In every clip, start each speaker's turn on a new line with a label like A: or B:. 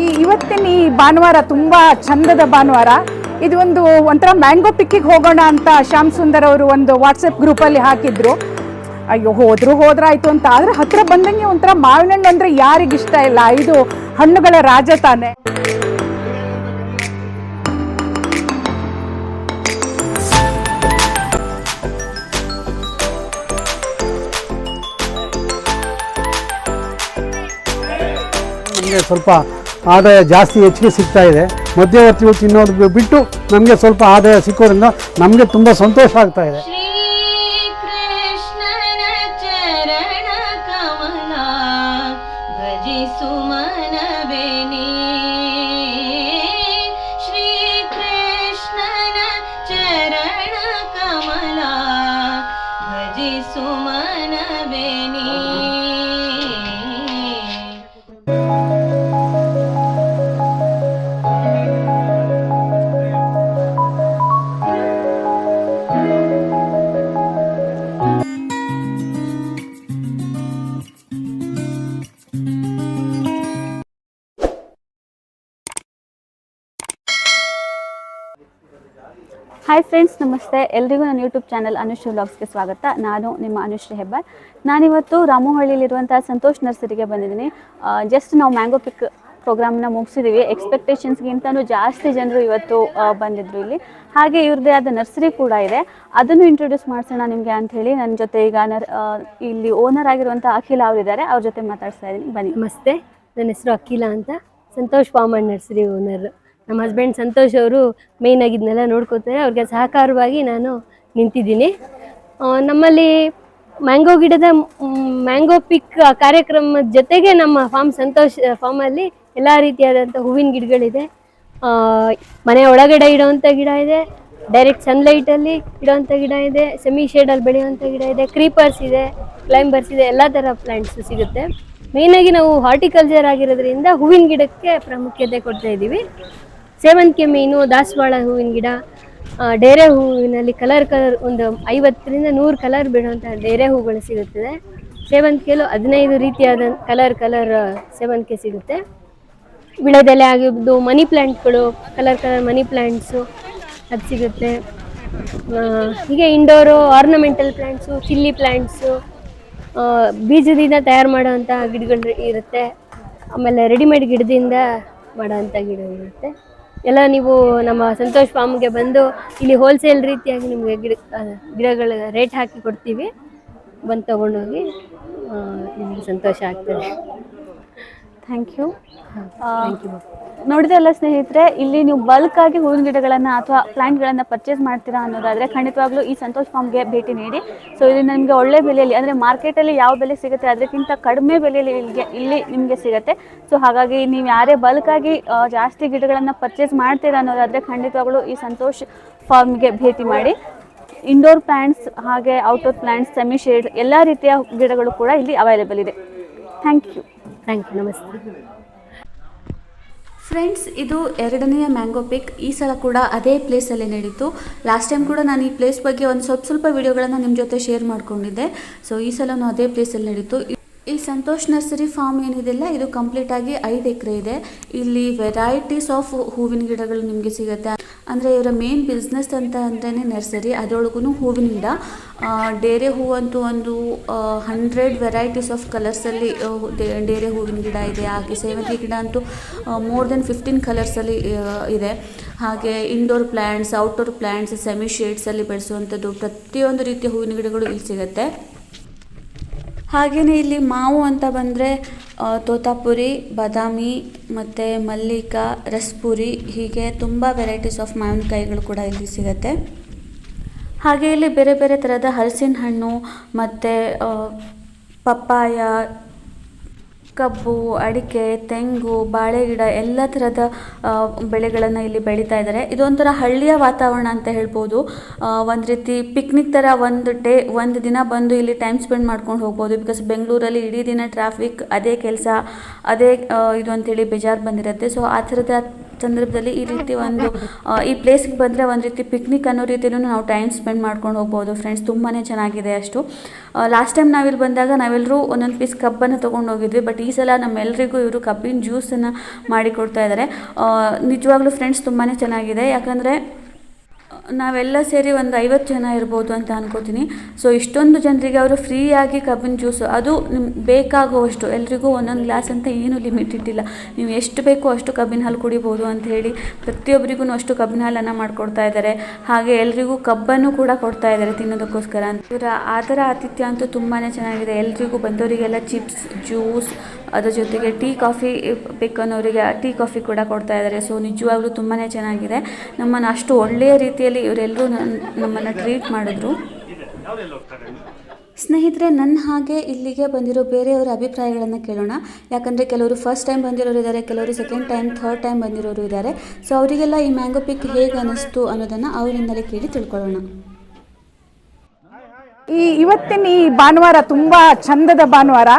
A: ಈ ಇವತ್ತಿನ ಈ ಭಾನುವಾರ ತುಂಬ ಚಂದದ ಭಾನುವಾರ. ಇದು ಒಂದು ಒಂಥರ ಮ್ಯಾಂಗೋ ಪಿಕ್ಕಿಗೆ ಹೋಗೋಣ ಅಂತ ಶ್ಯಾಮ್ ಸುಂದರ್ ಅವರು ಒಂದು ವಾಟ್ಸಪ್ ಗ್ರೂಪಲ್ಲಿ ಹಾಕಿದ್ರು. ಅಯ್ಯೋ, ಹೋದ್ರು, ಹೋದ್ರಾಯ್ತು ಅಂತ. ಆದ್ರೆ ಹತ್ರ ಬಂದಂಗೆ ಒಂಥರ ಮಾವಿನ ಹಣ್ಣು ಅಂದ್ರೆ ಯಾರಿಗಿಷ್ಟ ಇಲ್ಲ. ಇದು ಹಣ್ಣುಗಳ ರಾಜ ತಾನೆ.
B: ಸ್ವಲ್ಪ ಆದಾಯ ಜಾಸ್ತಿ ಹೆಚ್ಚಿಗೆ ಸಿಗ್ತಾ ಇದೆ. ಮಧ್ಯವರ್ತಿಗಳು ತಿನ್ನೋದು ಬಿಟ್ಟು ನಮಗೆ ಸ್ವಲ್ಪ ಆದಾಯ ಸಿಕ್ಕೋದ್ರಿಂದ ನಮಗೆ ತುಂಬ ಸಂತೋಷ ಆಗ್ತಾ ಇದೆ.
C: ಹಾಯ್ ಫ್ರೆಂಡ್ಸ್ ನಮಸ್ತೆ. ಎಲ್ರಿಗೂ ನನ್ನ ಯೂಟ್ಯೂಬ್ ಚಾನಲ್ ಅನುಶ್ರೀ ವ್ಲಾಗ್ಸ್ಗೆ ಸ್ವಾಗತ. ನಾನು ನಿಮ್ಮ ಅನುಶ್ರೀ ಹೆಬ್ಬಾರ್. ನಾನಿವತ್ತು ರಾಮೋಹಳ್ಳಿಲಿರುವಂಥ ಸಂತೋಷ್ ನರ್ಸರಿಗೆ ಬಂದಿದ್ದೀನಿ. ಜಸ್ಟ್ ನಾವು ಮ್ಯಾಂಗೋ ಪಿಕ್ ಪ್ರೋಗ್ರಾಮ್ನ ಮುಗಿಸಿದ್ದೀವಿ ಎಕ್ಸ್ಪೆಕ್ಟೇಷನ್ಸ್ಗಿಂತನೂ ಜಾಸ್ತಿ ಜನರು ಇವತ್ತು ಬಂದಿದ್ದರು ಇಲ್ಲಿ. ಹಾಗೆ ಇವ್ರದ್ದೇ ಆದ ನರ್ಸರಿ ಕೂಡ ಇದೆ. ಅದನ್ನು ಇಂಟ್ರೊಡ್ಯೂಸ್ ಮಾಡಿಸೋಣ ನಿಮಗೆ ಅಂತ ಹೇಳಿ ನನ್ನ ಜೊತೆ ಈಗ ಇಲ್ಲಿ ಓನರ್ ಆಗಿರುವಂಥ ಅಖಿಲ ಅವರಿದ್ದಾರೆ ಅವ್ರ ಜೊತೆ ಮಾತಾಡ್ತಾ ಇದ್ದೀನಿ. ಬನ್ನಿ.
D: ನಮಸ್ತೆ. ನನ್ನ ಹೆಸರು ಅಖಿಲ ಅಂತ. ಸಂತೋಷ್ ಆ್ಯಂಡ್ ನರ್ಸರಿ ಓನರ್ ನಮ್ಮ ಹಸ್ಬೆಂಡ್ ಸಂತೋಷ್ ಅವರು ಮೇಯ್ನ್ ಆಗಿ ಇದನ್ನೆಲ್ಲ ನೋಡ್ಕೋತಾರೆ. ಅವ್ರಿಗೆ ಸಹಕಾರವಾಗಿ ನಾನು ನಿಂತಿದ್ದೀನಿ. ನಮ್ಮಲ್ಲಿ ಮ್ಯಾಂಗೋ ಗಿಡದ ಮ್ಯಾಂಗೋ ಪಿಕ್ ಕಾರ್ಯಕ್ರಮದ ಜೊತೆಗೆ ನಮ್ಮ ಫಾರ್ಮ್ ಸಂತೋಷ್ ಫಾರ್ಮಲ್ಲಿ ಎಲ್ಲ ರೀತಿಯಾದಂಥ ಹೂವಿನ ಗಿಡಗಳಿದೆ. ಮನೆ ಒಳಗಡೆ ಇಡೋವಂಥ ಗಿಡ ಇದೆ. ಡೈರೆಕ್ಟ್ ಸನ್ಲೈಟಲ್ಲಿ ಇಡೋವಂಥ ಗಿಡ ಇದೆ. ಸೆಮಿ ಶೇಡಲ್ಲಿ ಬೆಳೆಯುವಂಥ ಗಿಡ ಇದೆ. ಕ್ರೀಪರ್ಸ್ ಇದೆ ಕ್ಲೈಂಬರ್ಸ್ ಇದೆ, ಎಲ್ಲ ಥರ ಪ್ಲ್ಯಾಂಟ್ಸು ಸಿಗುತ್ತೆ. ಮೇಯ್ನಾಗಿ ನಾವು ಹಾರ್ಟಿಕಲ್ಚರ್ ಆಗಿರೋದ್ರಿಂದ ಹೂವಿನ ಗಿಡಕ್ಕೆ ಪ್ರಾಮುಖ್ಯತೆ ಕೊಡ್ತಾ ಇದ್ದೀವಿ. ಸೇವಂತಿಗೆ ಮೀನು, ದಾಸವಾಳ ಹೂವಿನ ಗಿಡ ಡೇರೆ ಹೂವಿನಲ್ಲಿ ಕಲರ್ ಕಲರ್ ಒಂದು ಐವತ್ತರಿಂದ ನೂರು ಕಲರ್ ಬಿಡುವಂತಹ ಡೇರೆ ಹೂಗಳು ಸಿಗುತ್ತದೆ. ಸೇವಂತಿಗೆಯಲ್ಲೂ ಹದಿನೈದು ರೀತಿಯಾದ ಕಲರ್ ಕಲರ್ ಸೇವಂತಿಗೆ ಸಿಗುತ್ತೆ. ವಿಳೆದೆಲೆ ಆಗಿದ್ದು ಮನಿ ಪ್ಲ್ಯಾಂಟ್ಗಳು ಕಲರ್ ಕಲರ್ ಮನಿ ಪ್ಲ್ಯಾಂಟ್ಸು ಅದು ಸಿಗುತ್ತೆ. ಹೀಗೆ indoor ornamental plants chilli plants ಬೀಜದಿಂದ ತಯಾರು ಮಾಡೋವಂಥ ಗಿಡಗಳು ಇರುತ್ತೆ. ಆಮೇಲೆ ರೆಡಿಮೇಡ್ ಗಿಡದಿಂದ ಮಾಡೋವಂಥ ಗಿಡಗಳಿರುತ್ತೆ ಎಲ್ಲ ನೀವು ನಮ್ಮ ಸಂತೋಷ್ ಫಾರ್ಮ್ಗೆ ಬಂದು ಇಲ್ಲಿ ಹೋಲ್ಸೇಲ್ ರೀತಿಯಾಗಿ ನಿಮಗೆ ಗಿಡ ಗಿಡಗಳ ರೇಟ್ ಹಾಕಿ ಕೊಡ್ತೀವಿ. ಬಂದು ತೊಗೊಂಡೋಗಿ ನಿಮಗೆ ಸಂತೋಷ ಆಗ್ತದೆ.
C: ಥ್ಯಾಂಕ್ ಯು ಥ್ಯಾಂಕ್ ಯು ನೋಡಿದ್ರಲ್ಲ ಸ್ನೇಹಿತರೆ, ಇಲ್ಲಿ ನೀವು ಬಲ್ಕ್ ಆಗಿ ಹೂವಿನ ಗಿಡಗಳನ್ನು ಅಥವಾ ಪ್ಲಾಂಟ್ಗಳನ್ನು ಪರ್ಚೇಸ್ ಮಾಡ್ತೀರಾ ಅನ್ನೋದಾದರೆ ಖಂಡಿತವಾಗ್ಲೂ ಈ ಸಂತೋಷ್ ಫಾರ್ಮ್ಗೆ ಭೇಟಿ ನೀಡಿ. ಸೊ ಇಲ್ಲಿ ನಿಮಗೆ ಒಳ್ಳೆ ಬೆಲೆಯಲ್ಲಿ, ಅಂದರೆ ಮಾರ್ಕೆಟಲ್ಲಿ ಯಾವ ಬೆಲೆ ಸಿಗುತ್ತೆ, ಅದಕ್ಕಿಂತ ಕಡಿಮೆ ಬೆಲೆಯಲ್ಲಿ ಇಲ್ಲಿಗೆ, ಇಲ್ಲಿ ನಿಮಗೆ ಸಿಗುತ್ತೆ. ಸೊ ಹಾಗಾಗಿ ನೀವು ಯಾರೇ ಬಲ್ಕ್ ಆಗಿ ಜಾಸ್ತಿ ಗಿಡಗಳನ್ನು ಪರ್ಚೇಸ್ ಮಾಡ್ತೀರಾ ಅನ್ನೋದಾದರೆ ಖಂಡಿತವಾಗ್ಲೂ ಈ ಸಂತೋಷ್ ಫಾರ್ಮ್ಗೆ ಭೇಟಿ ಮಾಡಿ. ಇಂಡೋರ್ ಪ್ಲ್ಯಾಂಟ್ಸ್ ಹಾಗೆ ಔಟ್ಡೋರ್ ಪ್ಲ್ಯಾಂಟ್ಸ್ ಸೆಮಿ ಶೇಡ್ ಎಲ್ಲ ರೀತಿಯ ಗಿಡಗಳು ಕೂಡ ಇಲ್ಲಿ ಅವೈಲೇಬಲ್ ಇದೆ. ಥ್ಯಾಂಕ್ ಯು
D: ಥ್ಯಾಂಕ್ ಯು ನಮಸ್ತೆ.
E: ಫ್ರೆಂಡ್ಸ್ ಇದು ಎರಡನೆಯ ಮ್ಯಾಂಗೋ ಪಿಕ್ ಈ ಸಲ ಕೂಡ ಅದೇ ಪ್ಲೇಸಲ್ಲೇ ನಡೀತು. ಲಾಸ್ಟ್ ಟೈಮ್ ಕೂಡ ನಾನು ಈ ಪ್ಲೇಸ್ ಬಗ್ಗೆ ಒಂದು ಸ್ವಲ್ಪ ಸ್ವಲ್ಪ ವಿಡಿಯೋಗಳನ್ನು ನಿಮ್ಮ ಜೊತೆ ಶೇರ್ ಮಾಡ್ಕೊಂಡಿದ್ದೆ. ಸೊ ಈ ಸಲನೂ ಅದೇ ಪ್ಲೇಸಲ್ಲಿ ನಡೀತು. ಈ ಸಂತೋಷ್ ನರ್ಸರಿ ಫಾರ್ಮ್ ಏನಿದೆಲ್ಲ, ಇದು ಕಂಪ್ಲೀಟ್ ಆಗಿ ಐದು ಎಕರೆ ಇದೆ. ಇಲ್ಲಿ ವೆರೈಟೀಸ್ ಆಫ್ ಹೂವಿನ ಗಿಡಗಳು ನಿಮಗೆ ಸಿಗುತ್ತೆ. ಅಂದರೆ ಇವರ ಮೇನ್ ಬಿಸ್ನೆಸ್ ಅಂತ ಅಂದ್ರೇ ನರ್ಸರಿ ಅದರೊಳಗೂ ಹೂವಿನ ಗಿಡ. ಡೇರೆ ಹೂವಂತೂ ಒಂದು ಹಂಡ್ರೆಡ್ ವೆರೈಟೀಸ್ ಆಫ್ ಕಲರ್ಸಲ್ಲಿ ಡೇರೆ ಹೂವಿನ ಗಿಡ ಇದೆ. ಹಾಗೆ ಸೇವಂತಿ ಗಿಡ ಅಂತೂ ಮೋರ್ ದೆನ್ ಫಿಫ್ಟೀನ್ ಕಲರ್ಸಲ್ಲಿ ಇದೆ. ಹಾಗೆ indoor plants outdoor plants semi ಶೇಡ್ಸಲ್ಲಿ ಬೆಳೆಸುವಂಥದ್ದು ಪ್ರತಿಯೊಂದು ರೀತಿಯ ಹೂವಿನ ಗಿಡಗಳು ಇಲ್ಲಿ ಸಿಗುತ್ತೆ. ಹಾಗೆಯೇ ಇಲ್ಲಿ ಮಾವು ಅಂತ ಬಂದರೆ ತೋತಾಪುರಿ, ಬಾದಾಮಿ, ಮತ್ತು ಮಲ್ಲಿಕ, ರಸ್ಪುರಿ, ಹೀಗೆ ತುಂಬ ವೆರೈಟೀಸ್ ಆಫ್ ಮಾವಿನಕಾಯಿಗಳು ಕೂಡ ಇಲ್ಲಿ ಸಿಗುತ್ತೆ. ಹಾಗೆ ಇಲ್ಲಿ ಬೇರೆ ಬೇರೆ ಥರದ ಹಲಸಿನ ಹಣ್ಣು ಮತ್ತು ಪಪ್ಪಾಯ ಕಬ್ಬು, ಅಡಿಕೆ, ತೆಂಗು, ಬಾಳೆ ಗಿಡ ಎಲ್ಲ ಥರದ ಬೆಳೆಗಳನ್ನು ಇಲ್ಲಿ ಬೆಳೀತಾ ಇದ್ದಾರೆ. ಇದೊಂಥರ ಹಳ್ಳಿಯ ವಾತಾವರಣ ಅಂತ ಹೇಳ್ಬೋದು. ಒಂದು ರೀತಿ ಪಿಕ್ನಿಕ್ ಥರ ಒಂದು ಡೇ, ಒಂದು ದಿನ ಬಂದು ಇಲ್ಲಿ ಟೈಮ್ ಸ್ಪೆಂಡ್ ಮಾಡ್ಕೊಂಡು ಹೋಗ್ಬೋದು. ಬಿಕಾಸ್ ಬೆಂಗಳೂರಲ್ಲಿ ಇಡೀ ದಿನ ಟ್ರಾಫಿಕ್ ಅದೇ ಕೆಲಸ, ಅದೇ ಇದು ಅಂತೇಳಿ ಬೇಜಾರು ಬಂದಿರುತ್ತೆ. ಸೊ ಆ ಥರದ ಸಂದರ್ಭದಲ್ಲಿ ಈ ರೀತಿ ಒಂದು ಈ ಪ್ಲೇಸ್ಗೆ ಬಂದರೆ ಒಂದು ರೀತಿ ಪಿಕ್ನಿಕ್ ಅನ್ನೋ ರೀತಿಯೂ ನಾವು ಟೈಮ್ ಸ್ಪೆಂಡ್ ಮಾಡ್ಕೊಂಡು ಹೋಗ್ಬೋದು ಫ್ರೆಂಡ್ಸ್ ತುಂಬಾ ಚೆನ್ನಾಗಿದೆ ಅಷ್ಟು. ಲಾಸ್ಟ್ ಟೈಮ್ ನಾವಿಲ್ಲಿ ಬಂದಾಗ ನಾವೆಲ್ಲರೂ ಒಂದೊಂದು ಪೀಸ್ ಕಬ್ಬನ್ನು ತೊಗೊಂಡು ಹೋಗಿದ್ವಿ. ಬಟ್ ಈ ಸಲ ನಮ್ಮೆಲ್ಲರಿಗೂ ಇವರು ಕಬ್ಬಿನ ಜ್ಯೂಸನ್ನು ಮಾಡಿ ಕೊಡ್ತಾ ಇದ್ದಾರೆ ನಿಜವಾಗ್ಲೂ ಫ್ರೆಂಡ್ಸ್ ತುಂಬಾ ಚೆನ್ನಾಗಿದೆ. ಯಾಕಂದರೆ ನಾವೆಲ್ಲ ಸೇರಿ ಒಂದು ಐವತ್ತು ಜನ ಇರ್ಬೋದು ಅಂತ ಅನ್ಕೋತೀನಿ. ಸೊ ಇಷ್ಟೊಂದು ಜನರಿಗೆ ಅವರು ಫ್ರೀಯಾಗಿ ಕಬ್ಬಿನ ಜ್ಯೂಸು ಅದು ನಿಮ್ಗೆ ಬೇಕಾಗುವಷ್ಟು. ಎಲ್ರಿಗೂ ಒಂದೊಂದು ಗ್ಲಾಸ್ ಅಂತ ಏನೂ ಲಿಮಿಟ್ ಇಟ್ಟಿಲ್ಲ. ನೀವು ಎಷ್ಟು ಬೇಕೋ ಅಷ್ಟು ಕಬ್ಬಿನ ಹಾಲು ಕುಡಿಬೋದು ಅಂತ ಹೇಳಿ ಪ್ರತಿಯೊಬ್ಬರಿಗೂ ಅಷ್ಟು ಕಬ್ಬಿನ ಹಾಲನ್ನು ಮಾಡಿಕೊಡ್ತಾ ಇದ್ದಾರೆ. ಹಾಗೆ ಎಲ್ರಿಗೂ ಕಬ್ಬನ್ನು ಕೂಡ ಕೊಡ್ತಾ ಇದ್ದಾರೆ ತಿನ್ನೋದಕ್ಕೋಸ್ಕರ. ಅಂತ ಇವರ ಥರ ಆತಿಥ್ಯ ಅಂತೂ ತುಂಬಾ ಚೆನ್ನಾಗಿದೆ. ಎಲ್ರಿಗೂ ಬಂದವರಿಗೆಲ್ಲ ಚಿಪ್ಸ್ ಜ್ಯೂಸ್ ಅದ್ರ ಜೊತೆಗೆ ಟೀ ಕಾಫಿ ಬೇಕನ್ನೋರಿಗೆ ಟೀ ಕಾಫಿ ಕೂಡ ಕೊಡ್ತಾ ಇದ್ದಾರೆ. ಸೊ ನಿಜವಾಗ್ಲೂ ತುಂಬಾ ಚೆನ್ನಾಗಿದೆ. ನಮ್ಮನ್ನು ಅಷ್ಟು ಒಳ್ಳೆಯ ರೀತಿಯಲ್ಲಿ ಇವರೆಲ್ಲರೂ ನಮ್ಮನ್ನು ಟ್ರೀಟ್ ಮಾಡಿದ್ರು. ಸ್ನೇಹಿತರೆ, ನನ್ನ ಹಾಗೆ ಇಲ್ಲಿಗೆ ಬಂದಿರೋ ಬೇರೆಯವರ ಅಭಿಪ್ರಾಯಗಳನ್ನು ಕೇಳೋಣ. ಯಾಕಂದರೆ ಕೆಲವರು ಫಸ್ಟ್ ಟೈಮ್ ಬಂದಿರೋರು ಇದ್ದಾರೆ, ಕೆಲವರು ಸೆಕೆಂಡ್ ಟೈಮ್ ಥರ್ಡ್ ಟೈಮ್ ಬಂದಿರೋರು ಇದ್ದಾರೆ. ಸೊ ಅವರಿಗೆಲ್ಲ ಈ ಮ್ಯಾಂಗೋ ಪಿಕ್ ಹೇಗೆ ಅನ್ನಿಸ್ತು ಅನ್ನೋದನ್ನು ಅವರಿಂದಲೇ ಕೇಳಿ ತಿಳ್ಕೊಳ್ಳೋಣ.
A: ಈ ಇವತ್ತಿನ ಈ ಭಾನುವಾರ ತುಂಬ ಚಂದದ ಭಾನುವಾರ.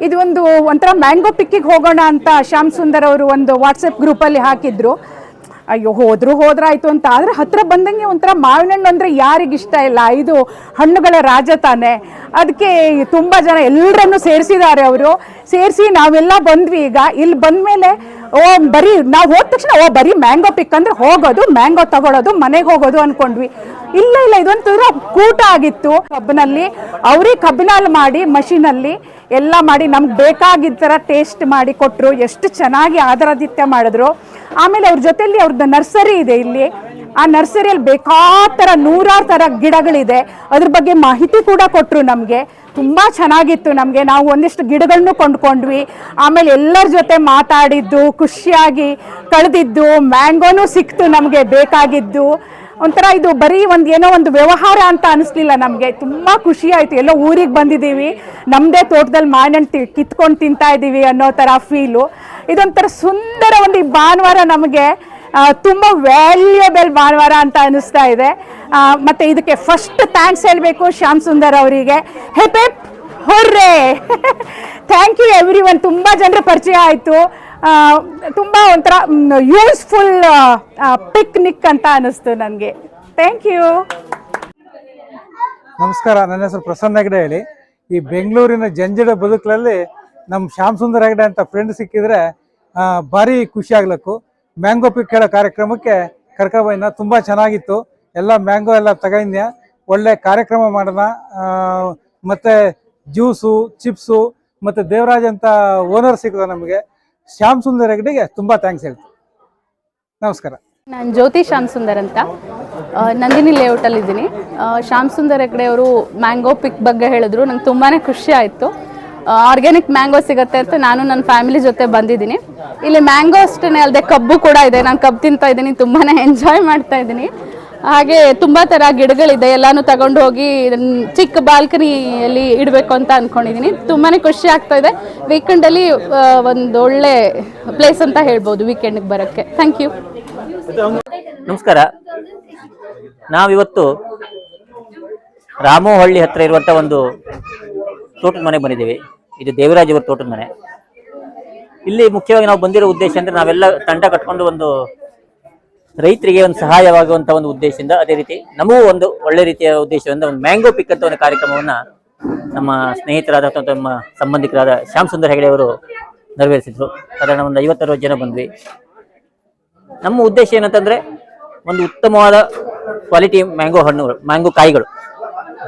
A: ಇದು ಒಂದು ಒಂಥರ ಮ್ಯಾಂಗೋ ಪಿಕ್ಕಿಗೆ ಹೋಗೋಣ ಅಂತ ಶ್ಯಾಮ್ ಸುಂದರ್ ಅವರು ಒಂದು ವಾಟ್ಸಪ್ ಗ್ರೂಪಲ್ಲಿ ಹಾಕಿದ್ರು. ಅಯ್ಯೋ, ಹೋದ್ರು ಹೋದ್ರಾಯ್ತು ಅಂತ. ಆದ್ರೆ ಹತ್ರ ಬಂದಂಗೆ ಒಂಥರ ಮಾವಿನ ಹಣ್ಣು ಅಂದ್ರೆ ಯಾರಿಗೆ ಇಷ್ಟ ಇಲ್ಲ. ಇದು ಹಣ್ಣುಗಳ ರಾಜ ತಾನೆ. ಅದಕ್ಕೆ ತುಂಬಾ ಜನ ಎಲ್ಲರನ್ನು ಸೇರಿಸಿದ್ದಾರೆ ಅವರು. ಸೇರಿಸಿ ನಾವೆಲ್ಲ ಬಂದ್ವಿ ಈಗ. ಇಲ್ಲಿ ಬಂದ್ಮೇಲೆ, ಓ, ಬರೀ, ನಾವು ಹೋದ ತಕ್ಷಣ, ಓ, ಬರೀ ಮ್ಯಾಂಗೋ ಪಿಕ್ ಅಂದ್ರೆ ಹೋಗೋದು, ಮ್ಯಾಂಗೋ ತಗೊಳ್ಳೋದು ಮನೆಗೆ ಹೋಗೋದು ಅನ್ಕೊಂಡ್ವಿ. ಇಲ್ಲ ಇಲ್ಲ ಇದೊಂಥರ ಕೂಟ ಆಗಿತ್ತು ಕಬ್ಬಿನಲ್ಲಿ. ಅವರೇ ಕಬ್ಬಿನಲ್ಲಿ ಮಾಡಿ, ಮಷೀನಲ್ಲಿ ಎಲ್ಲ ಮಾಡಿ, ನಮ್ಗೆ ಬೇಕಾಗಿದ್ದ ಥರ ಟೇಸ್ಟ್ ಮಾಡಿ ಕೊಟ್ಟರು ಎಷ್ಟು ಚೆನ್ನಾಗಿ ಆಧಾರಾದಿತ್ಯ ಮಾಡಿದ್ರು. ಆಮೇಲೆ ಅವ್ರ ಜೊತೆಯಲ್ಲಿ ಅವ್ರದ್ದು ನರ್ಸರಿ ಇದೆ ಇಲ್ಲಿ. ಆ ನರ್ಸರಿಯಲ್ಲಿ ಬೇಕಾ ಥರ ನೂರಾರು ಥರ ಗಿಡಗಳಿದೆ. ಅದ್ರ ಬಗ್ಗೆ ಮಾಹಿತಿ ಕೂಡ ಕೊಟ್ಟರು ನಮಗೆ. ತುಂಬ ಚೆನ್ನಾಗಿತ್ತು ನಮಗೆ. ನಾವು ಒಂದಿಷ್ಟು ಗಿಡಗಳನ್ನು ಕೊಂಡ್ಕೊಂಡ್ವಿ. ಆಮೇಲೆ ಎಲ್ಲರ ಜೊತೆ ಮಾತಾಡಿದ್ದು, ಖುಷಿಯಾಗಿ ಕಳೆದಿದ್ದು, ಮ್ಯಾಂಗೋನು ಸಿಕ್ತು ನಮಗೆ ಬೇಕಾಗಿದ್ದು. ಒಂಥರ ಇದು ಬರೀ ಒಂದು ಏನೋ ಒಂದು ವ್ಯವಹಾರ ಅಂತ ಅನಿಸ್ಲಿಲ್ಲ ನಮಗೆ. ತುಂಬ ಖುಷಿ ಆಯಿತು. ಎಲ್ಲೋ ಊರಿಗೆ ಬಂದಿದ್ದೀವಿ. ನಮ್ಮದೇ ತೋಟದಲ್ಲಿ ತಿ, ಕಿತ್ಕೊಂಡು ತಿಂತಾ ಇದ್ದೀವಿ ಅನ್ನೋ ಥರ ಫೀಲು ಇದೊಂಥರ ಸುಂದರ ಒಂದು ಈ ಭಾನುವಾರ ನಮಗೆ ತುಂಬ ವ್ಯಾಲ್ಯೂಬಲ್ ಭಾನುವಾರ ಅಂತ ಅನಿಸ್ತಾ ಇದೆ. ಮತ್ತು ಇದಕ್ಕೆ ಫಸ್ಟ್ ಥ್ಯಾಂಕ್ಸ್ ಹೇಳಬೇಕು ಶ್ಯಾಮ್ ಸುಂದರ್ ಅವರಿಗೆ. Hip hip, hurray! Thank you everyone ತುಂಬ ಜನರ ಪರಿಚಯ ಆಯಿತು. ತುಂಬ ಒಂಥರ ಯೂಸ್ಫುಲ್ ಪಿಕ್ನಿಕ್ ಅಂತ ಅನಿಸ್ತು ನನಗೆ. ಥ್ಯಾಂಕ್ ಯು
B: ನಮಸ್ಕಾರ, ನನ್ನ ಹೆಸರು ಪ್ರಸನ್ನ ಹೆಗ್ಡೆ ಹೇಳಿ. ಈ ಬೆಂಗಳೂರಿನ ಜಂಜಡ ಬದುಕಲಲ್ಲಿ ನಮ್ಮ ಶ್ಯಾಮ್ ಸುಂದರ್ ಹೆಗಡೆ ಅಂತ ಫ್ರೆಂಡ್ ಸಿಕ್ಕಿದ್ರೆ ಭಾರಿ ಖುಷಿ ಆಗ್ಲಕ್ಕು. ಮ್ಯಾಂಗೋ ಪಿಕ್ ಹೇಳೋ ಕಾರ್ಯಕ್ರಮಕ್ಕೆ ಕರ್ಕೊಬಂದ ತುಂಬ ಚೆನ್ನಾಗಿತ್ತು. ಎಲ್ಲ ಮ್ಯಾಂಗೋ ಎಲ್ಲ ತಗೊಂಡ್ಯ ಒಳ್ಳೆ ಕಾರ್ಯಕ್ರಮ ಮಾಡೋಣ. ಮತ್ತೆ ಜ್ಯೂಸು ಚಿಪ್ಸು ಮತ್ತೆ ದೇವರಾಜ್ ಅಂತ ಓನರ್ ಸಿಕ್ಕಿದ ನಮಗೆ. ಶ್ಯಾಮ್ ಸುಂದರ್ ಹೆಗ್ಡೆಗೆ ತುಂಬ ಥ್ಯಾಂಕ್ಸ್ ಹೇಳ್ತೀನಿ. ನಮಸ್ಕಾರ.
F: ನಾನು ಜ್ಯೋತಿ ಶ್ಯಾಮ್ ಸುಂದರ್ ಅಂತ. ನಂದಿನಿ ಲೇಔಟಲ್ಲಿ ಇದ್ದೀನಿ. ಶ್ಯಾಮ್ ಸುಂದರ್ ಹೆಗ್ಡೆ ಅವರು ಮ್ಯಾಂಗೋ ಪಿಕ್ ಬಗ್ಗೆ ಹೇಳಿದ್ರು. ನಂಗೆ ತುಂಬಾ ಖುಷಿ ಆಯಿತು. ಆರ್ಗ್ಯಾನಿಕ್ ಮ್ಯಾಂಗೋ ಸಿಗುತ್ತೆ ಅಂತ ನಾನು ನನ್ನ ಫ್ಯಾಮಿಲಿ ಜೊತೆ ಬಂದಿದ್ದೀನಿ. ಇಲ್ಲಿ ಮ್ಯಾಂಗೋ ಅಷ್ಟೇ ಅಲ್ಲದೆ ಕಬ್ಬು ಕೂಡ ಇದೆ. ನಾನು ಕಬ್ಬು ತಿಂತಾ ಇದ್ದೀನಿ. ತುಂಬಾ ಎಂಜಾಯ್ ಮಾಡ್ತಾ ಇದ್ದೀನಿ. ಹಾಗೆ ತುಂಬಾ ತರ ಗಿಡಗಳಿದೆ, ಎಲ್ಲಾನು ತಗೊಂಡು ಹೋಗಿ ಚಿಕ್ಕ ಬಾಲ್ಕನಿಯಲ್ಲಿ ಇಡಬೇಕು ಅಂತ ಅಂದ್ಕೊಂಡಿದ್ದೀನಿ ತುಂಬಾನೇ ಖುಷಿ ಆಗ್ತಾ ಇದೆ. ವೀಕೆಂಡಲ್ಲಿ ಒಂದು ಒಳ್ಳೆ ಪ್ಲೇಸ್ ಅಂತ ಹೇಳ್ಬೋದು ವೀಕೆಂಡ್ ಬರೋಕ್ಕೆ. ಥ್ಯಾಂಕ್ ಯು
G: ನಮಸ್ಕಾರ. ನಾವಿವತ್ತು ರಾಮೋಹಳ್ಳಿ ಹತ್ರ ಇರುವಂತ ಒಂದು ತೋಟದ ಮನೆಗೆ ಬಂದಿದ್ದೀವಿ. ಇದು ದೇವರಾಜ್ ಅವರ ತೋಟದ ಮನೆ. ಇಲ್ಲಿ ಮುಖ್ಯವಾಗಿ ನಾವು ಬಂದಿರೋ ಉದ್ದೇಶ ಅಂದ್ರೆ ನಾವೆಲ್ಲ ತಂಡ ಕಟ್ಕೊಂಡು ಒಂದು ರೈತರಿಗೆ ಒಂದು ಸಹಾಯವಾಗುವಂತ ಒಂದು ಉದ್ದೇಶದಿಂದ, ಅದೇ ರೀತಿ ನಮಗೂ ಒಂದು ಒಳ್ಳೆ ರೀತಿಯ ಉದ್ದೇಶದಿಂದ ಒಂದು ಮ್ಯಾಂಗೋ ಪಿಕ್ ಅಂತ ಒಂದು ಕಾರ್ಯಕ್ರಮವನ್ನ ನಮ್ಮ ಸ್ನೇಹಿತರಾದ ಅಥವಾ ನಮ್ಮ ಸಂಬಂಧಿಕರಾದ ಶ್ಯಾಮ್ ಸುಂದರ್ ಹೆಗಡೆ ಅವರು ನೆರವೇರಿಸಿದ್ರು. ಸಾಧಾರಣ ಒಂದು ಐವತ್ತರವತ್ತು ಜನ ಬಂದ್ವಿ. ನಮ್ಮ ಉದ್ದೇಶ ಏನಂತಂದ್ರೆ, ಒಂದು ಉತ್ತಮವಾದ ಕ್ವಾಲಿಟಿ ಮ್ಯಾಂಗೋ ಹಣ್ಣುಗಳು ಮ್ಯಾಂಗೋ ಕಾಯಿಗಳು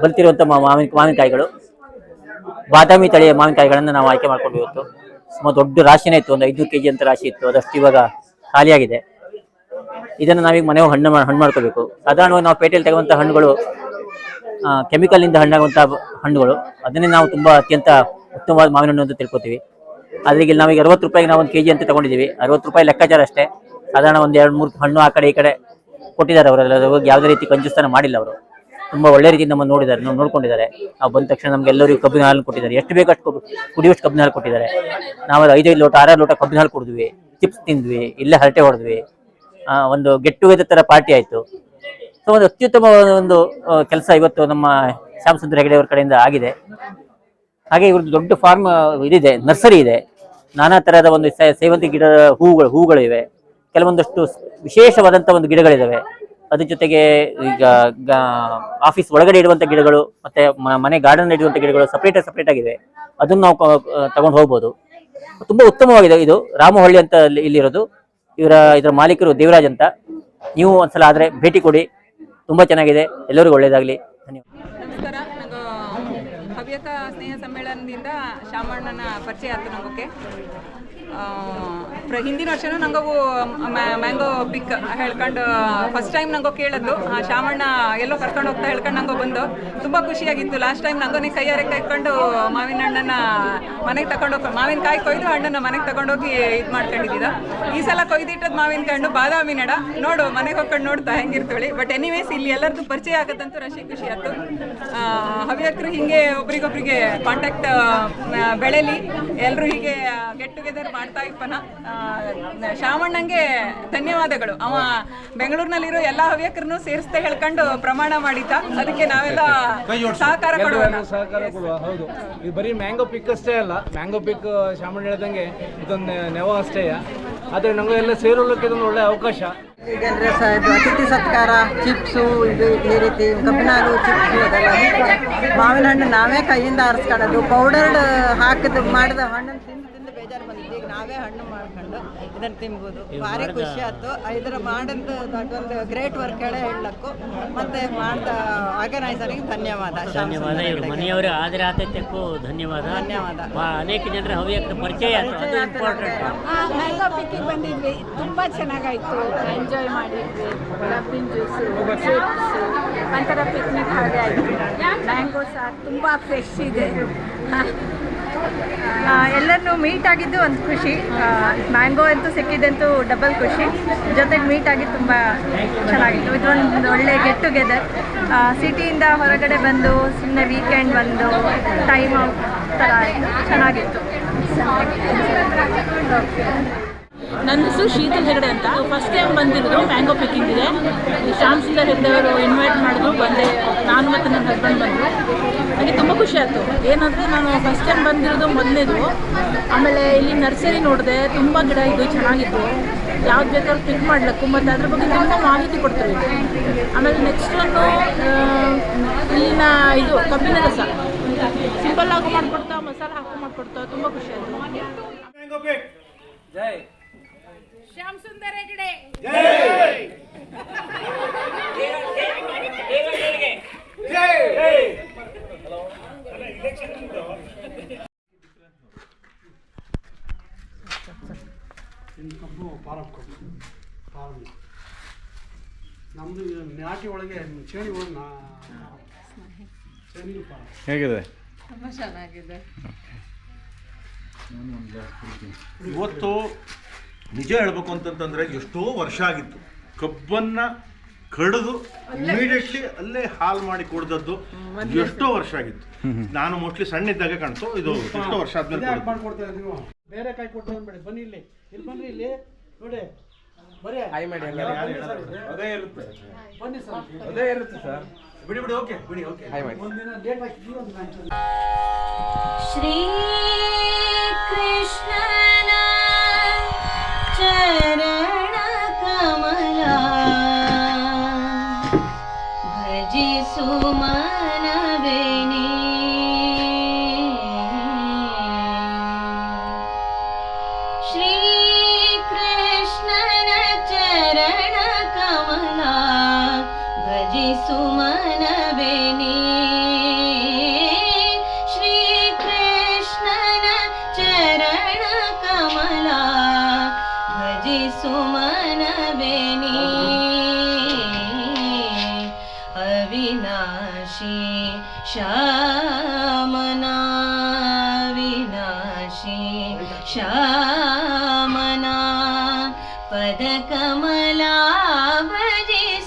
G: ಬಲ್ತಿರುವಂಥ ಮಾವಿನ ಮಾವಿನಕಾಯಿಗಳು ಬಾದಾಮಿ ತಳಿಯ ಮಾವಿನಕಾಯಿಗಳನ್ನು ನಾವು ಆಯ್ಕೆ ಮಾಡ್ಕೊಂಡು ಇವತ್ತು ಸುಮಾರು ದೊಡ್ಡ ರಾಶಿನೇ ಇತ್ತು, ಒಂದು ಐದು ಕೆ ಜಿ ಅಂತ ರಾಶಿ ಇತ್ತು. ಅದಷ್ಟು ಇವಾಗ ಖಾಲಿಯಾಗಿದೆ. ಇದನ್ನು ನಾವೀಗ ಮನೆ ಹಣ್ಣು ಹಣ್ಣು ಮಾಡ್ಕೋಬೇಕು. ಸಾಧಾರಣವಾಗಿ ನಾವು ಪೇಟೆಯಲ್ಲಿ ತೆಗುವಂಥ ಹಣ್ಣುಗಳು ಕೆಮಿಕಲ್ ಇಂದ ಹಣ್ಣಾಗುವಂಥ ಹಣ್ಣುಗಳು. ಅದನ್ನೇ ನಾವು ತುಂಬಾ ಅತ್ಯಂತ ಉತ್ತಮವಾದ ಮಾವಿನ ಹಣ್ಣು ಅಂತ ತಿಳ್ಕೊತೀವಿ. ಅದ್ರಿಗೆ ನಾವೀಗ ಅರವತ್ತು ರೂಪಾಯಿಗೆ ನಾವು ಒಂದು ಕೆಜಿ ಅಂತ ತಗೊಂಡಿದ್ದೀವಿ. ಅರವತ್ತು ರೂಪಾಯಿ ಲೆಕ್ಕಾಚಾರ ಅಷ್ಟೇ. ಸಾಧಾರಣ ಒಂದು ಎರಡು ಮೂರು ಹಣ್ಣು ಆ ಕಡೆ ಈ ಕಡೆ ಕೊಟ್ಟಿದ್ದಾರೆ ಅವರೆಲ್ಲ ಹೋಗಿ ಯಾವುದೇ ರೀತಿ ಕಂಜುಸ್ತಾನ ಮಾಡಿಲ್ಲ ಅವರು. ತುಂಬಾ ಒಳ್ಳೆ ರೀತಿ ನಮ್ಮನ್ನು ನೋಡಿದ್ದಾರೆ ನೋಡ್ಕೊಂಡಿದ್ದಾರೆ. ನಾವು ಬಂದ ತಕ್ಷಣ ನಮ್ಗೆ ಎಲ್ಲರಿಗೂ ಕಬ್ಬಿನ ಹಾಲು ಕೊಟ್ಟಿದ್ದಾರೆ. ಎಷ್ಟು ಬೇಕಷ್ಟು ಕಬ್ಬು ಕುಡಿಯುವಷ್ಟು ಕಬ್ಬಿನ ಹಾಲು ಕೊಟ್ಟಿದ್ದಾರೆ. ನಾವು ಐದೈದು ಲೋಟ, ಆರಾರು ಲೋಟ ಕಬ್ಬಿನ ಹಾಲು ಕುಡಿದ್ವಿ. ಚಿಪ್ಸ್ ತಿಂದ್ವಿ, ಇಲ್ಲೇ ಹರಟೆ ಹೊಡೆದ್ವಿ. ಒಂದು ಗೆಟ್ ಟುಗೆದರ್ ತರ ಪಾರ್ಟಿ ಆಯ್ತು. ಸೊ ಒಂದು ಅತ್ಯುತ್ತಮ ಒಂದು ಕೆಲಸ ಇವತ್ತು ನಮ್ಮ ಶ್ಯಾಮ್ ಸುಂದರ್ ಹೆಗಡೆ ಅವರ ಕಡೆಯಿಂದ ಆಗಿದೆ. ಹಾಗೆ ಇವ್ರದ್ದು ದೊಡ್ಡ ಫಾರ್ಮ್ ಇದಿದೆ ನರ್ಸರಿ ಇದೆ. ನಾನಾ ತರಹದ ಒಂದು ಸೇವಂತಿ ಗಿಡ ಹೂಗಳು, ಹೂಗಳಿವೆ. ಕೆಲವೊಂದಷ್ಟು ವಿಶೇಷವಾದಂತಹ ಒಂದು ಗಿಡಗಳಿದಾವೆ. ಅದ್ರ ಜೊತೆಗೆ ಈಗ ಆಫೀಸ್ ಒಳಗಡೆ ಇಡುವಂಥ ಗಿಡಗಳು, ಮತ್ತೆ ಮನೆ ಗಾರ್ಡನ್ ಇಡುವಂತ ಗಿಡಗಳು ಸಪ್ರೇಟ್ ಸಪ್ರೇಟ್ ಆಗಿದೆ ಅದನ್ನ ನಾವು ತಗೊಂಡು ಹೋಗ್ಬೋದು. ತುಂಬಾ ಉತ್ತಮವಾಗಿದೆ ಇದು. ರಾಮಹಳ್ಳಿ ಅಂತ ಇಲ್ಲಿ- ಇಲ್ಲಿರೋದು. ಇವರ ಇದರ ಮಾಲೀಕರು ದೇವರಾಜ್ ಅಂತ. ನೀವು ಒಂದ್ಸಲ ಆದ್ರೆ ಭೇಟಿ ಕೊಡಿ. ತುಂಬಾ ಚೆನ್ನಾಗಿದೆ. ಎಲ್ಲರಿಗೂ ಒಳ್ಳೇದಾಗ್ಲಿ. ಧನ್ಯವಾದ.
H: ಹವ್ಯಕ ಸ್ನೇಹ ಸಮ್ಮೇಳನದಿಂದ ಶಾಮಣ್ಣನ ಪರಿಚಯ ಆಯ್ತು ನಮಗೆ. ಹಿಂದಿನ ವರ್ಷನೂ ನಂಗವು ಮ್ಯಾಂಗೋ ಪಿಕ್ ಹೇಳ್ಕೊಂಡು ಫಸ್ಟ್ ಟೈಮ್ ನಂಗೋ ಕೇಳದ್ದು ಶಾಮಣ್ಣ ಎಲ್ಲೋ ಕರ್ಕೊಂಡು ಹೋಗ್ತಾ ಹೇಳ್ಕೊಂಡು ನಂಗೋ ಬಂದು. ತುಂಬ ಖುಷಿಯಾಗಿತ್ತು. ಲಾಸ್ಟ್ ಟೈಮ್ ನಂಗೋನೇ ಕೈಯಾರೆ ಕೈಕೊಂಡು ಮಾವಿನ ಹಣ್ಣನ್ನ ಮನೆಗೆ ತಗೊಂಡೋಗಿ ಮಾವಿನಕಾಯಿ ಕೊಯ್ದು ಹಣ್ಣನ್ನು ಮನೆಗೆ ತಗೊಂಡೋಗಿ ಇದು ಮಾಡ್ಕೊಂಡಿದ್ದ ಈ ಸಲ ಕೊಯ್ದಿಟ್ಟದ್ ಮಾವಿನ ಹಣ್ಣು ಬಾದಾಮಿ ನಡ. ನೋಡು, ಮನೆಗೆ ಹೋಗ್ಕೊಂಡು ನೋಡ್ತಾ ಹೆಂಗಿರ್ತೇಳಿ ಬಟ್ ಎನಿವೇಸ್ ಇಲ್ಲಿ ಎಲ್ಲರದ್ದು ಪರಿಚಯ ಆಗತ್ತಂತೂ ರಶಿ ಖುಷಿ ಆಯ್ತು. ಹವ್ಯಕರು ಹಿಂಗೆ ಒಬ್ರಿಗೊಬ್ರಿಗೆ ಕಾಂಟ್ಯಾಕ್ಟ್ ಬೆಳೆಲಿ. ಎಲ್ಲರೂ ಹೀಗೆ ಗೆಟ್ ಟುಗೆದರ್ ಮಾಡ್ತಾ ಇಪ್ಪನ. ಶಾಮಣ್ಣಂಗೆ ಧನ್ಯವಾದಗಳು. ಅವ ಬೆಂಗಳೂರಿನಲ್ಲಿರೋ ಎಲ್ಲ ಹವ್ಯಕರನ್ನು ಸೇರಿಸ್ತಾ ಹೇಳ್ಕೊಂಡು ಪ್ರಮಾಣ ಮಾಡಿದ್ದ. ಅದಕ್ಕೆ ನಾವೆಲ್ಲ ಸಹಕಾರ ಕೊಡುವ
B: ಸಹಕಾರ ಕೊಡುವ. ಹೌದು. ಇದು ಬರೀ ಮ್ಯಾಂಗೋ ಪಿಕ್ ಅಷ್ಟೇ ಅಲ್ಲ. ಮ್ಯಾಂಗೋ ಪಿಕ್ ಶಾಮಣ್ಣ ಹೇಳ್ದಂಗೆ ಇದೊಂದು ನೆವ ಅಷ್ಟೇ. ಆದರೆ ನಮಗೆ ಎಲ್ಲ ಸೇರೋಲ್ಲಕ್ಕೆ ಇದೊಂದು ಒಳ್ಳೆ ಅವಕಾಶ.
I: ಈಗಂದ್ರೆ ಸಹ ಇದು ಅತಿಥಿ ಸತ್ಕಾರ ಚಿಪ್ಸು ಇದು ಈ ರೀತಿ ಕಬ್ಬಿನಾಲು ಚಿಪ್ಸ್ ಚಿಪ್ಸು ಅದೆಲ್ಲ ಮಾವಿನ ಹಣ್ಣು ನಾವೇ ಕೈಯಿಂದ ಆರಿಸ್ಕೊಳ್ಳೋದು. ಪೌಡರ್ಡ್ ಹಾಕಿದ ಮಾಡಿದ ಹಣ್ಣನ್ನು ತಿಂದು ತಿಂದು ಬೇಜಾರು ಬಂದಿತ್ತು ಈಗ ನಾವೇ ಹಣ್ಣು ಮಾಡ್ಕೊಂಡು ಇದನ್ನ ತಿನ್ಬೋದು. ಭಾರಿ ಖುಷಿ ಆಯ್ತು. ಇದರ ಮಾಡಿದ್ದು ದೊಡ್ಡ ಗ್ರೇಟ್ ವರ್ಕ್ ಹೇಳೇ ಹೇಳಕ್ಕೂ. ಮತ್ತೆ ಮಾಡಿದ ಆರ್ಗನೈಸರ್ಗೆ ಧನ್ಯವಾದ.
J: ಧನ್ಯವಾದ. ಇವರು. ಮನೆಯವರ ಆದರ ಆತಿಥ್ಯಕ್ಕೂ ಧನ್ಯವಾದ.
I: ಧನ್ಯವಾದ.
J: ಅನೇಕ ಜನರ ಹವ್ಯಕ ಪರಿಚಯ ಇಂಪಾರ್ಟೆಂಟ್
A: ಬಂದಿದ್ವಿ. ತುಂಬ ಚೆನ್ನಾಗಾಯ್ತು. ಎಂಜಾಯ್ ಮಾಡಿದ್ವಿ. ರಬ್ಬಿನ ಜ್ಯೂಸು ಚಿಪ್ಸು ಒಂಥರ ಪಿಕ್ನಿಕ್ ಹಾಗೆ ಆಯಿತು. ಮ್ಯಾಂಗೋ ಸಹ ತುಂಬ ಫ್ರೆಶ್ ಇದೆ.
K: ಎಲ್ಲರನ್ನು ಮೀಟ್ ಆಗಿದ್ದು ಒಂದು ಖುಷಿ. ಮ್ಯಾಂಗೋ ಅಂತೂ ಸಿಕ್ಕಿದ್ದಂತೂ ಡಬಲ್ ಖುಷಿ. ಜೊತೆಗೆ ಮೀಟ್ ಆಗಿ ತುಂಬ ಚೆನ್ನಾಗಿತ್ತು. ಇದೊಂದು ಒಳ್ಳೆ ಗೆಟ್ ಟುಗೆದರ್ ಸಿಟಿಯಿಂದ ಹೊರಗಡೆ ಬಂದು ಸುಮ್ಮನೆ ವೀಕೆಂಡ್ ಬಂದು ಟೈಮ್ ಥರ ಚೆನ್ನಾಗಿತ್ತು.
F: ನನ್ನ ಹೆಸರು ಶೀತಲ್ ಹೆಗಡೆ ಅಂತ. ಫಸ್ಟ್ ಟೈಮ್ ಬಂದಿರೋದು ಮ್ಯಾಂಗೋ ಪಿಕ್ಕಿಂಗ್ ಇದೆ ಶ್ಯಾಮ್ ಸುಂದರ್ ಹೆಗಡೆಯವರು ಇನ್ವೈಟ್ ಮಾಡಿದ್ರು ಬಂದೆ. ನಾನು ಮತ್ತು ನನ್ನ ಹಸ್ಬೆಂಡ್ ಬಂದರು. ನನಗೆ ತುಂಬ ಖುಷಿ ಆಯಿತು. ಏನಂದರೆ ನಾನು ಫಸ್ಟ್ ಟೈಮ್ ಬಂದಿರೋದು ಮೊದಲನೇದು ಆಮೇಲೆ ಇಲ್ಲಿ ನರ್ಸರಿ ನೋಡಿದೆ ತುಂಬ ಗಿಡ ಇದು ಚೆನ್ನಾಗಿತ್ತು. ಯಾವ್ದು ಬೇಕಾದ್ರೂ ಪಿಕ್ ಮಾಡಲಿಕ್ಕೂ ಮತ್ತು ಅದ್ರ ಬಗ್ಗೆ ತುಂಬ ಮಾಹಿತಿ ಕೊಡ್ತಾರೆ. ಆಮೇಲೆ ನೆಕ್ಸ್ಟ್ ಒಂದು ಇಲ್ಲಿನ ಇದು ಕಬ್ಬಿನ ರಸ. ಸಿಂಪಲ್ ಆಗಿ ಮಾಡಿಕೊಡ್ತಾ ಮಸಾಲ ಹಾಕಿ ಮಾಡಿಕೊಡ್ತಾ ತುಂಬ ಖುಷಿ ಆಯಿತು.
A: ಶ್ಯಾಮ್ ಸುಂದರ ಹೆಗಡೆ.
B: ನಮ್ಮದು ನಾಟಿ ಒಳಗೆ ಚೇಣಿ ಒಳಗೆ
L: ಹೇಗಿದೆ
M: ಇವತ್ತು ನಿಜ ಹೇಳ್ಬೇಕು ಅಂತಂತಂದ್ರೆ ಎಷ್ಟೋ ವರ್ಷ ಆಗಿತ್ತು. ಕಬ್ಬನ್ನ ಕಡಿದು ಇಮಿಡಿಯೇಟ್ಲಿ ಅಲ್ಲೇ ಹಾಲ್ ಮಾಡಿ ಕುಡ್ದದ್ದು ಎಷ್ಟೋ ವರ್ಷ ಆಗಿತ್ತು. ನಾನು ಮೋಸ್ಟ್ಲಿ ಸಣ್ಣ ಇದ್ದಾಗ ಕಾಣ್ತು. ಇದು ಎಷ್ಟೋ ವರ್ಷ ಆದ್ಮೇಲೆ.
B: ಬೇರೆ ಕಾಯಿ ಕೊಟ್ಟು ಬನ್ನಿ ಇಲ್ಲಿ. ಇಲ್ಲಿ ಬನ್ನಿ ಇಲ್ಲಿ. ನೋಡಿ. ಬರೀ. ಹಾಯ್ ಮಾಡಿ
L: ಅದೇ ಇರುತ್ತೆ
B: ಬನ್ನಿ ಸರ್.
L: ಅದೇ ಇರುತ್ತೆ ಸರ್.
M: ಬಿಡಿ ಬಿಡಿ ಓಕೆ ಬಿಡಿ ಓಕೆ
B: ಒಂದಿನ ಡೇಟ್ ಹಾಕಿ ಶ್ರೀ ಮ್ಯಾಚ್
N: Amen. ला भजी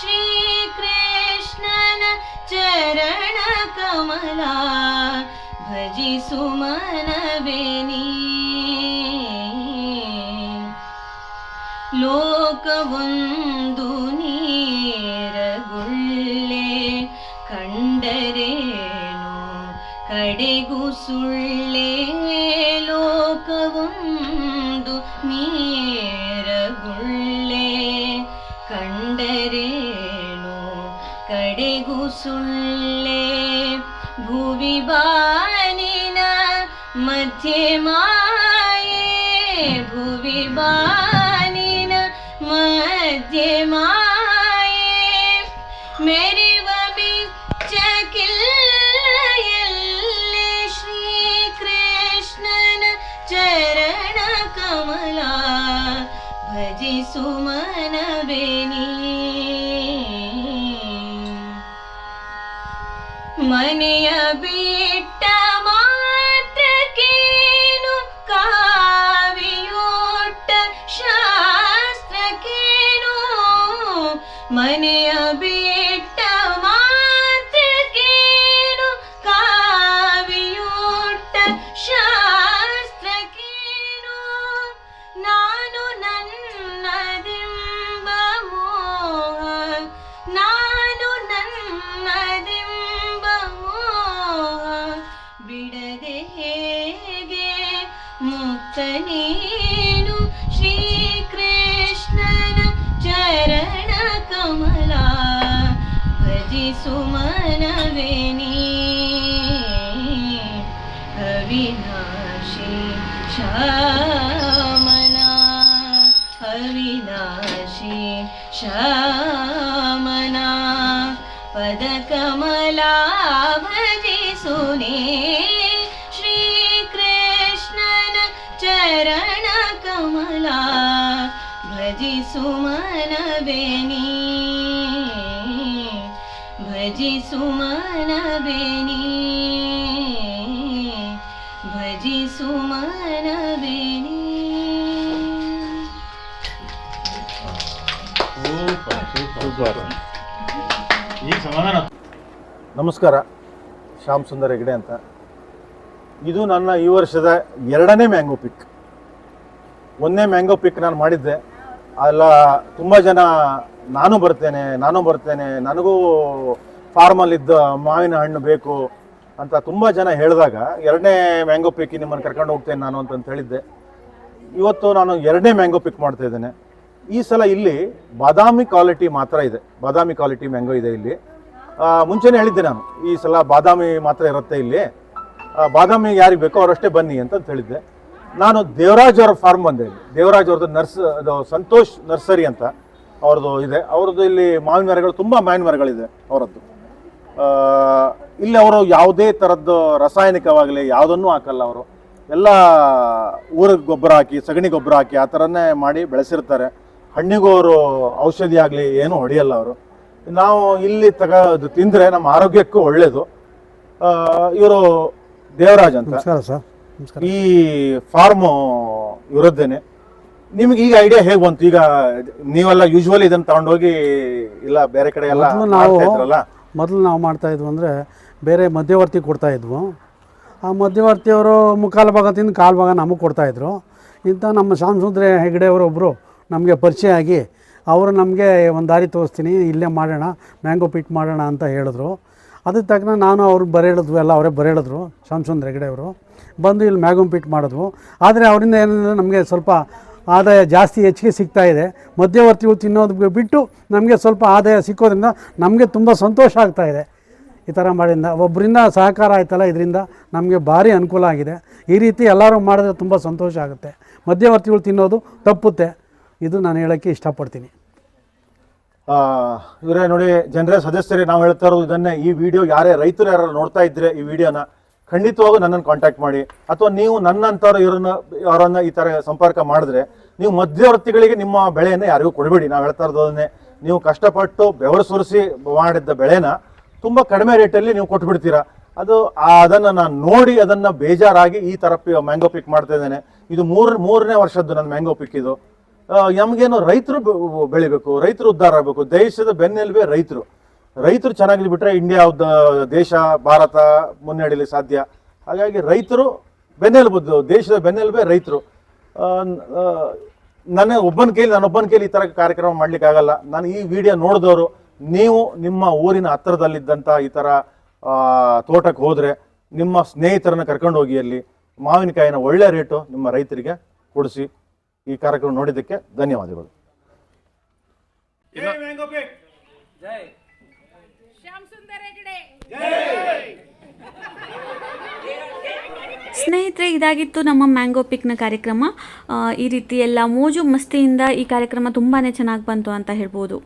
N: श्रीकृष्णन चरण कमला भजि सुमन बेनी। लोकवन् fatima. ಮನೆಯ ಬಿಟ್ಟ क्षमना अविनाशी क्षमना पदकमला भजीसुनी श्रीकृष्णन चरण कमला भजिसुमनभेणी भजिसुमनभेणी ಭಜಿಸು ಮನವೆನಿ.
M: ನಮಸ್ಕಾರ ಶ್ಯಾಮ್ ಸುಂದರ್ ಹೆಗಡೆ ಅಂತ. ಇದು ನನ್ನ ಈ ವರ್ಷದ ಎರಡನೇ ಮ್ಯಾಂಗೋ ಪಿಕ್. ಒಂದನೇ ಮ್ಯಾಂಗೋ ಪಿಕ್ ನಾನು ಮಾಡಿದ್ದೆ. ಅಲ್ಲ ತುಂಬ ಜನ ನಾನು ಬರ್ತೇನೆ ನಾನು ಬರ್ತೇನೆ ನನಗೂ ಫಾರ್ಮಲ್ಲಿದ್ದ ಮಾವಿನ ಹಣ್ಣು ಬೇಕು ಅಂತ ತುಂಬ ಜನ ಹೇಳಿದಾಗ, ಎರಡನೇ ಮ್ಯಾಂಗೋ ಪಿಕ್ ನಿಮ್ಮನ್ನು ಕರ್ಕೊಂಡು ಹೋಗ್ತೇನೆ ನಾನು ಅಂತಂತ ಹೇಳಿದ್ದೆ. ಇವತ್ತು ನಾನು ಎರಡನೇ ಮ್ಯಾಂಗೋ ಪಿಕ್ ಮಾಡ್ತಾ ಇದ್ದೇನೆ. ಈ ಸಲ ಇಲ್ಲಿ ಬಾದಾಮಿ ಕ್ವಾಲಿಟಿ ಮಾತ್ರ ಇದೆ. ಬಾದಾಮಿ ಕ್ವಾಲಿಟಿ ಮ್ಯಾಂಗೋ ಇದೆ ಇಲ್ಲಿ. ಮುಂಚೆನೇ ಹೇಳಿದ್ದೆ ನಾನು, ಈ ಸಲ ಬಾದಾಮಿ ಮಾತ್ರ ಇರುತ್ತೆ ಇಲ್ಲಿ. ಬಾದಾಮಿ ಯಾರಿಗೆ ಬೇಕೋ ಅವರಷ್ಟೇ ಬನ್ನಿ ಅಂತ ಅಂತ ಹೇಳಿದ್ದೆ. ನಾನು ದೇವರಾಜ್ ಅವ್ರ ಫಾರ್ಮ್ ಬಂದೆ ಇಲ್ಲಿ. ದೇವರಾಜ್ ಅವ್ರದ್ದು ನರ್ಸ್ ಅದು ಸಂತೋಷ್ ನರ್ಸರಿ ಅಂತ ಅವ್ರದ್ದು ಇದೆ. ಅವ್ರದ್ದು ಇಲ್ಲಿ ಮಾವಿನ ಮರಗಳು, ತುಂಬ ಮಾವಿನ ಮರಗಳಿದೆ ಅವರದ್ದು. ಇಲ್ಲಿ ಅವರು ಯಾವುದೇ ಥರದ್ದು ರಾಸಾಯನಿಕವಾಗಲಿ ಯಾವುದನ್ನೂ ಹಾಕಲ್ಲ ಅವರು. ಎಲ್ಲ ಊರ ಗೊಬ್ಬರ ಹಾಕಿ ಸಗಣಿ ಗೊಬ್ಬರ ಹಾಕಿ ಆ ಥರನೇ ಮಾಡಿ ಬೆಳೆಸಿರ್ತಾರೆ. ಹಣ್ಣಿಗೂ ಅವರು ಔಷಧಿ ಆಗಲಿ ಏನೂ ಹೊಡೆಯಲ್ಲ ಅವರು. ನಾವು ಇಲ್ಲಿ ತಗ ತಿಂದರೆ ನಮ್ಮ ಆರೋಗ್ಯಕ್ಕೂ ಒಳ್ಳೆಯದು ಇವರು ದೇವರಾಜ್ ಅಂತ.
B: ಸರ್.
M: ಈ ಫಾರ್ಮು ಇವರದ್ದೇನೆ. ನಿಮ್ಗೆ ಈಗ ಐಡಿಯಾ ಹೇಗೆ ಬಂತು? ಈಗ ನೀವೆಲ್ಲ ಯೂಶುವಲಿ ಇದನ್ನ ತಗೊಂಡೋಗಿ ಇಲ್ಲ ಬೇರೆ ಕಡೆ ಎಲ್ಲ
B: ನಾವು ಮೊದಲು ನಾವು ಮಾಡ್ತಾಯಿದ್ವು ಅಂದರೆ ಬೇರೆ ಮಧ್ಯವರ್ತಿ ಕೊಡ್ತಾಯಿದ್ವು ಆ ಮಧ್ಯವರ್ತಿಯವರು ಮುಕ್ಕಾಲು ಭಾಗ ತಿಂದು ಕಾಲು ಭಾಗ ನಮಗೆ ಕೊಡ್ತಾಯಿದ್ರು ಇಂಥ ನಮ್ಮ ಶಾಮಸುಂದ್ರ ಹೆಗಡೆಯವರು ಒಬ್ಬರು ನಮಗೆ ಪರಿಚಯ ಆಗಿ ಅವರು ನಮಗೆ ಒಂದು ದಾರಿ ತೋರಿಸ್ತೀನಿ, ಇಲ್ಲೇ ಮಾಡೋಣ, ಮ್ಯಾಂಗೋ ಪಿಟ್ ಮಾಡೋಣ ಅಂತ ಹೇಳಿದ್ರು. ಅದಕ್ಕೆ ತಕ್ಕನ ನಾನು ಅವ್ರು ಬರೇಳಿದ್ವು ಎಲ್ಲ ಅವರೇ ಬರೇಳಿದ್ರು ಶಾಮಸುಂದ್ರ ಹೆಗ್ಡೆಯವರು ಬಂದು ಇಲ್ಲಿ ಮ್ಯಾಂಗೋ ಪಿಟ್ ಮಾಡಿದ್ವು. ಆದರೆ ಅವರಿಂದ ಏನಂದರೆ ನಮಗೆ ಸ್ವಲ್ಪ ಆದಾಯ ಜಾಸ್ತಿ ಹೆಚ್ಚಿಗೆ ಸಿಗ್ತಾ ಇದೆ. ಮಧ್ಯವರ್ತಿಗಳು ತಿನ್ನೋದು ಬಿಟ್ಟು ನಮಗೆ ಸ್ವಲ್ಪ ಆದಾಯ ಸಿಕ್ಕೋದ್ರಿಂದ ನಮಗೆ ತುಂಬ ಸಂತೋಷ ಆಗ್ತಾ ಇದೆ. ಈ ಥರ ಮಾಡಿಂದ ಒಬ್ಬರಿಂದ ಸಹಕಾರ ಆಯ್ತಲ್ಲ, ಇದರಿಂದ ನಮಗೆ ಭಾರಿ ಅನುಕೂಲ ಆಗಿದೆ. ಈ ರೀತಿ ಎಲ್ಲರೂ ಮಾಡಿದ್ರೆ ತುಂಬ ಸಂತೋಷ ಆಗುತ್ತೆ. ಮಧ್ಯವರ್ತಿಗಳು ತಿನ್ನೋದು ತಪ್ಪುತ್ತೆ. ಇದು ನಾನು ಹೇಳೋಕ್ಕೆ ಇಷ್ಟಪಡ್ತೀನಿ.
M: ಇವರೇ ನೋಡಿ, ಜನರೇ, ಸದಸ್ಯರೇ, ನಾವು ಹೇಳ್ತಾ ಇರೋದು ಇದನ್ನೇ. ಈ ವಿಡಿಯೋ ಯಾರೇ, ರೈತರು ಯಾರು ನೋಡ್ತಾ ಇದ್ರೆ ಈ ವಿಡಿಯೋನ ಖಂಡಿತವಾಗೂ ನನ್ನನ್ನು ಕಾಂಟ್ಯಾಕ್ಟ್ ಮಾಡಿ. ಅಥವಾ ನೀವು ನನ್ನಂಥವ್ರು ಇವರನ್ನ, ಅವರನ್ನ ಈ ಥರ ಸಂಪರ್ಕ ಮಾಡಿದ್ರೆ, ನೀವು ಮಧ್ಯವರ್ತಿಗಳಿಗೆ ನಿಮ್ಮ ಬೆಳೆಯನ್ನು ಯಾರಿಗೂ ಕೊಡಬೇಡಿ. ನಾವು ಹೇಳ್ತಾ ಇರೋದನ್ನೇ, ನೀವು ಕಷ್ಟಪಟ್ಟು ಬೆವರು ಸುರಿಸಿ ಮಾಡಿದ್ದ ಬೆಳೆನ ತುಂಬ ಕಡಿಮೆ ರೇಟಲ್ಲಿ ನೀವು ಕೊಟ್ಬಿಡ್ತೀರಾ. ಅದು ಅದನ್ನು ನಾನು ನೋಡಿ ಅದನ್ನು ಬೇಜಾರಾಗಿ ಈ ಥರ ಪಿ ಮ್ಯಾಂಗೋ ಪಿಕ್ ಮಾಡ್ತಾ ಇದ್ದೇನೆ. ಇದು ಮೂರು, ಮೂರನೇ ವರ್ಷದ್ದು ನನ್ನ ಮ್ಯಾಂಗೋ ಪಿಕ್ ಇದು. ನಮಗೇನು ರೈತರು ಬೆಳಿಬೇಕು, ರೈತರು ಉದ್ಧಾರ ಆಗಬೇಕು. ದೇಶದ ಬೆನ್ನೆಲುಬೆ ರೈತರು. ರೈತರು ಚೆನ್ನಾಗಿ ಬಿಟ್ರೆ ಇಂಡಿಯಾ ದೇಶ ಭಾರತ ಮುನ್ನಡೆಯಲಿ ಸಾಧ್ಯ. ಹಾಗಾಗಿ ರೈತರು ಬೆನ್ನೆಲುಬು ದೇಶದ ಬೆನ್ನೆಲುಬೆ ರೈತರು. ಒಬ್ಬನ ನನ್ನ ಒಬ್ಬನ ಕೈಲಿ ನಾನೊಬ್ಬನ ಕೈಲಿ ಈ ಥರ ಕಾರ್ಯಕ್ರಮ ಮಾಡ್ಲಿಕ್ಕೆ ಆಗಲ್ಲ. ನಾನು ಈ ವಿಡಿಯೋ ನೋಡಿದವರು ನೀವು ನಿಮ್ಮ ಊರಿನ ಹತ್ತಿರದಲ್ಲಿದ್ದಂಥ ಈ ಥರ ತೋಟಕ್ಕೆ ಹೋದರೆ ನಿಮ್ಮ ಸ್ನೇಹಿತರನ್ನ ಕರ್ಕೊಂಡು ಹೋಗಿ ಅಲ್ಲಿ ಮಾವಿನಕಾಯಿನ ಒಳ್ಳೆ ರೇಟು ನಿಮ್ಮ ರೈತರಿಗೆ ಕೊಡಿಸಿ ಈ ಕಾರ್ಯಕ್ರಮ ನೋಡಿದ್ದಕ್ಕೆ ಧನ್ಯವಾದಗಳು.
E: ಸ್ನೇಹಿತರೆ, ಇದಾಗಿತ್ತು ನಮ್ಮ ಮ್ಯಾಂಗೋ ಪಿಕ್ನ ಕಾರ್ಯಕ್ರಮ. ಈ ರೀತಿ ಎಲ್ಲ ಮೋಜು ಮಸ್ತಿಯಿಂದ ಈ ಕಾರ್ಯಕ್ರಮ ತುಂಬಾ ಚೆನ್ನಾಗಿ ಬಂತು ಅಂತ ಹೇಳ್ಬೋದು.